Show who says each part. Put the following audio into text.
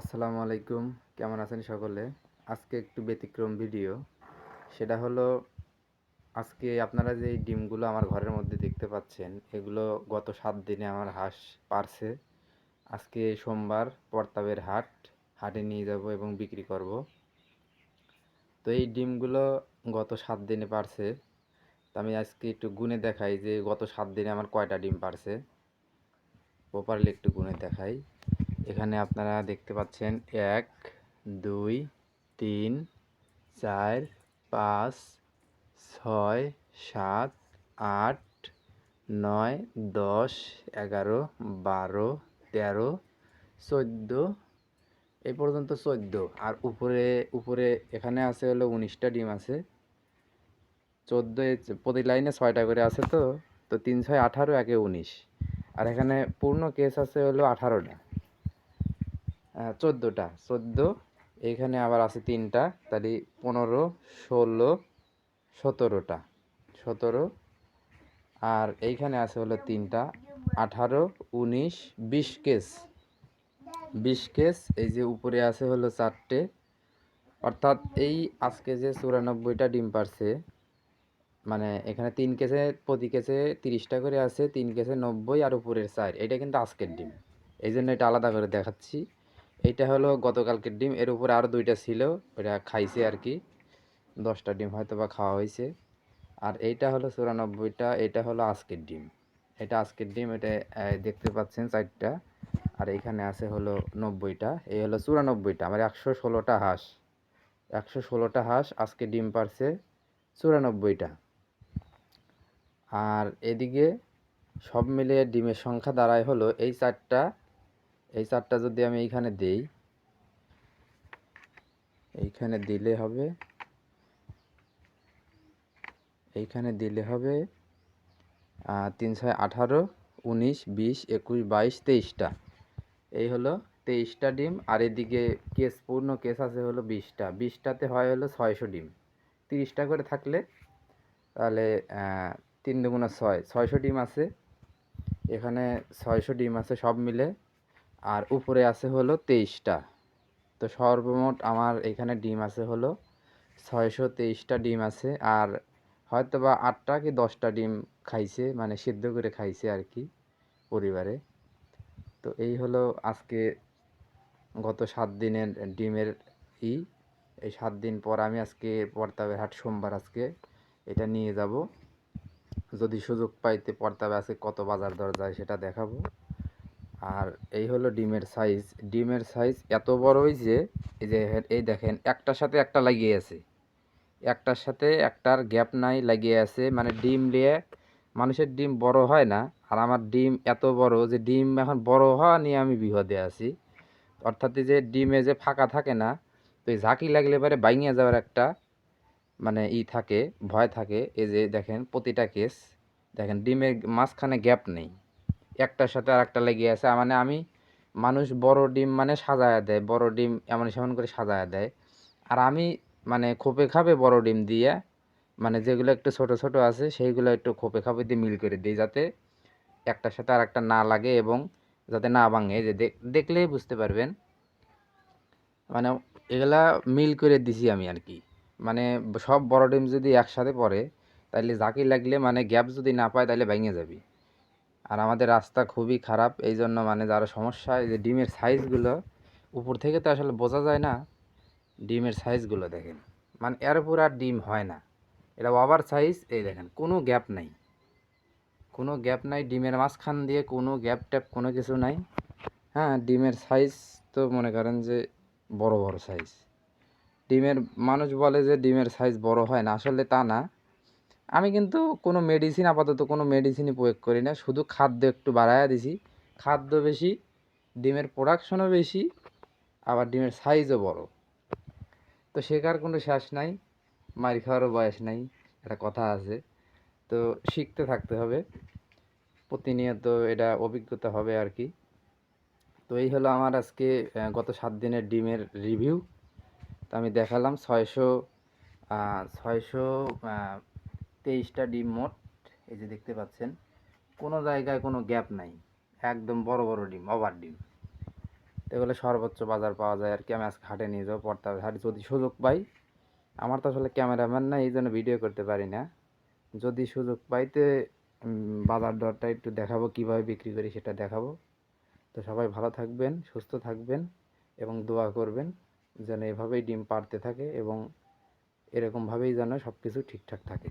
Speaker 1: আসসালামু আলাইকুম কেমন আছেন সকলে আজকে একটু ব্যতিক্রম ভিডিও সেটা হলো আজকে আপনারা যে ডিমগুলো আমার ঘরের মধ্যে দেখতে পাচ্ছেন এগুলো গত সাত দিনে আমার হাঁস পারছে আজকে সোমবার পর্তাবের হাট হাটে নিয়ে যাব এবং বিক্রি করব তো এই ডিমগুলো গত সাত দিনে পারছে তো আমি আজকে একটু গুনে দেখাই যে গত সাত দিনে আমার কয়টা ডিম পারছে প্রপারলি একটু গুনে দেখাই এখানে আপনারা দেখতে পাচ্ছেন এক দুই তিন চার পাঁচ ছয় সাত আট নয় দশ এগারো বারো তেরো চোদ্দো এই পর্যন্ত চোদ্দো আর উপরে উপরে এখানে আছে হলো উনিশটা ডিম আছে চোদ্দো প্রতি লাইনে ছয়টা করে আছে তো তো তিন ছয় আঠারো একে উনিশ আর এখানে পূর্ণ কেস আছে হলো আঠারোটা চোদ্দোটা চোদ্দো এখানে আবার আছে তিনটা তাহলে পনেরো ষোলো সতেরোটা সতেরো আর এইখানে আছে হলো তিনটা আঠারো উনিশ বিশ কেস বিশ কেস এই যে উপরে আছে হলো চারটে অর্থাৎ এই আজকে যে চুরানব্বইটা ডিম পারছে মানে এখানে তিন কেসে প্রতি কেসে তিরিশটা করে আছে তিন কেসে নব্বই আর উপরের চার এটা কিন্তু আজকের ডিম এই জন্য এটা আলাদা করে দেখাচ্ছি এটা হলো গতকালকের ডিম এর উপরে আরও দুইটা ছিল ওটা খাইছে আর কি দশটা ডিম হয়তো বা খাওয়া হয়েছে আর এইটা হলো চুরানব্বইটা এটা হলো আজকের ডিম এটা আজকের ডিম এটা দেখতে পাচ্ছেন চারটা আর এখানে আছে হলো নব্বইটা এই হলো চুরানব্বইটা আমার একশো ষোলোটা হাঁস একশো ষোলোটা হাঁস আজকে ডিম পারছে চুরানব্বইটা আর এদিকে সব মিলিয়ে ডিমের সংখ্যা দাঁড়ায় হলো এই চারটা এই চারটা যদি আমি এইখানে দেই এইখানে দিলে হবে এইখানে দিলে হবে তিনশো আঠারো উনিশ বিশ একুশ বাইশ তেইশটা এই হলো তেইশটা ডিম আর এদিকে কেস পূর্ণ কেস আছে হলো বিশটা বিশটাতে হয় হলো ছয়শো ডিম তিরিশটা করে থাকলে তাহলে তিন দুগুণা ছয় ছয়শো ডিম আছে এখানে ছয়শো ডিম আছে সব মিলে আর উপরে আছে হলো তেইশটা তো সর্বমোট আমার এখানে ডিম আছে হলো ছয়শো তেইশটা ডিম আছে আর হয়তো বা আটটা কি দশটা ডিম খাইছে মানে সিদ্ধ করে খাইছে আর কি পরিবারে তো এই হলো আজকে গত সাত দিনের ডিমের ই এই সাত দিন পর আমি আজকে পর্তাবে হাট সোমবার আজকে এটা নিয়ে যাব যদি সুযোগ পাইতে পর্তাবে আজকে কত বাজার দর যায় সেটা দেখাবো আর এই হলো ডিমের সাইজ ডিমের সাইজ এত বড় যে এই যে এই দেখেন একটার সাথে একটা লাগিয়ে আছে একটার সাথে একটার গ্যাপ নাই লাগিয়ে আছে মানে ডিম নিয়ে মানুষের ডিম বড় হয় না আর আমার ডিম এত বড় যে ডিম এখন বড় হওয়া নিয়ে আমি বিহদে আছি অর্থাৎ যে ডিমে যে ফাঁকা থাকে না তো এই ঝাঁকি লাগলে পরে বাইঙে যাওয়ার একটা মানে ই থাকে ভয় থাকে এই যে দেখেন প্রতিটা কেস দেখেন ডিমের মাঝখানে গ্যাপ নেই একটার সাথে আর একটা লেগে আছে মানে আমি মানুষ বড় ডিম মানে সাজায়া দেয় বড় ডিম এমন সেমন করে সাজায়া দেয় আর আমি মানে খোপে খাবে বড় ডিম দিয়ে মানে যেগুলো একটু ছোট ছোট আছে সেইগুলো একটু খোপে খাবে দিয়ে মিল করে দিই যাতে একটার সাথে আর একটা না লাগে এবং যাতে না ভাঙে যে দেখলেই বুঝতে পারবেন মানে এগুলা মিল করে দিছি আমি আর কি মানে সব বড় ডিম যদি একসাথে পড়ে তাহলে জাকি লাগলে মানে গ্যাপ যদি না পায় তাহলে ভেঙে যাবি আর আমাদের রাস্তা খুবই খারাপ এই জন্য মানে যারা সমস্যা এই যে ডিমের সাইজগুলো উপর থেকে তো আসলে বোঝা যায় না ডিমের সাইজগুলো দেখেন মানে এর উপর আর ডিম হয় না এটা ওভার সাইজ এই দেখেন কোনো গ্যাপ নাই কোনো গ্যাপ নাই ডিমের মাঝখান দিয়ে কোনো গ্যাপ ট্যাপ কোনো কিছু নাই হ্যাঁ ডিমের সাইজ তো মনে করেন যে বড় বড় সাইজ ডিমের মানুষ বলে যে ডিমের সাইজ বড় হয় না আসলে তা না আমি কিন্তু কোনো মেডিসিন আপাতত কোনো মেডিসিনই প্রয়োগ করি না শুধু খাদ্য একটু বাড়াইয়া দিছি খাদ্য বেশি ডিমের প্রোডাকশনও বেশি আবার ডিমের সাইজও বড় তো শেখার কোনো শ্বাস নাই মারি খাওয়ারও বয়স নাই একটা কথা আছে তো শিখতে থাকতে হবে প্রতিনিয়ত এটা অভিজ্ঞতা হবে আর কি তো এই হলো আমার আজকে গত সাত দিনের ডিমের রিভিউ তো আমি দেখালাম ছয়শো ছয়শো তেইশটা ডিম মোট এই যে দেখতে পাচ্ছেন কোনো জায়গায় কোনো গ্যাপ নাই একদম বড় বড় ডিম ওভার ডিম তো বলে সর্বোচ্চ বাজার পাওয়া যায় আর কি আমি আজকে হাটে নিয়ে যাবো পড়তে হবে আর যদি সুযোগ পাই আমার তো আসলে ক্যামেরাম্যান না এই জন্য ভিডিও করতে পারি না যদি সুযোগ পাইতে বাজার দরটা একটু দেখাবো কিভাবে বিক্রি করি সেটা দেখাবো তো সবাই ভালো থাকবেন সুস্থ থাকবেন এবং দোয়া করবেন যেন এভাবেই ডিম পারতে থাকে এবং এরকমভাবেই যেন সব কিছু ঠিকঠাক থাকে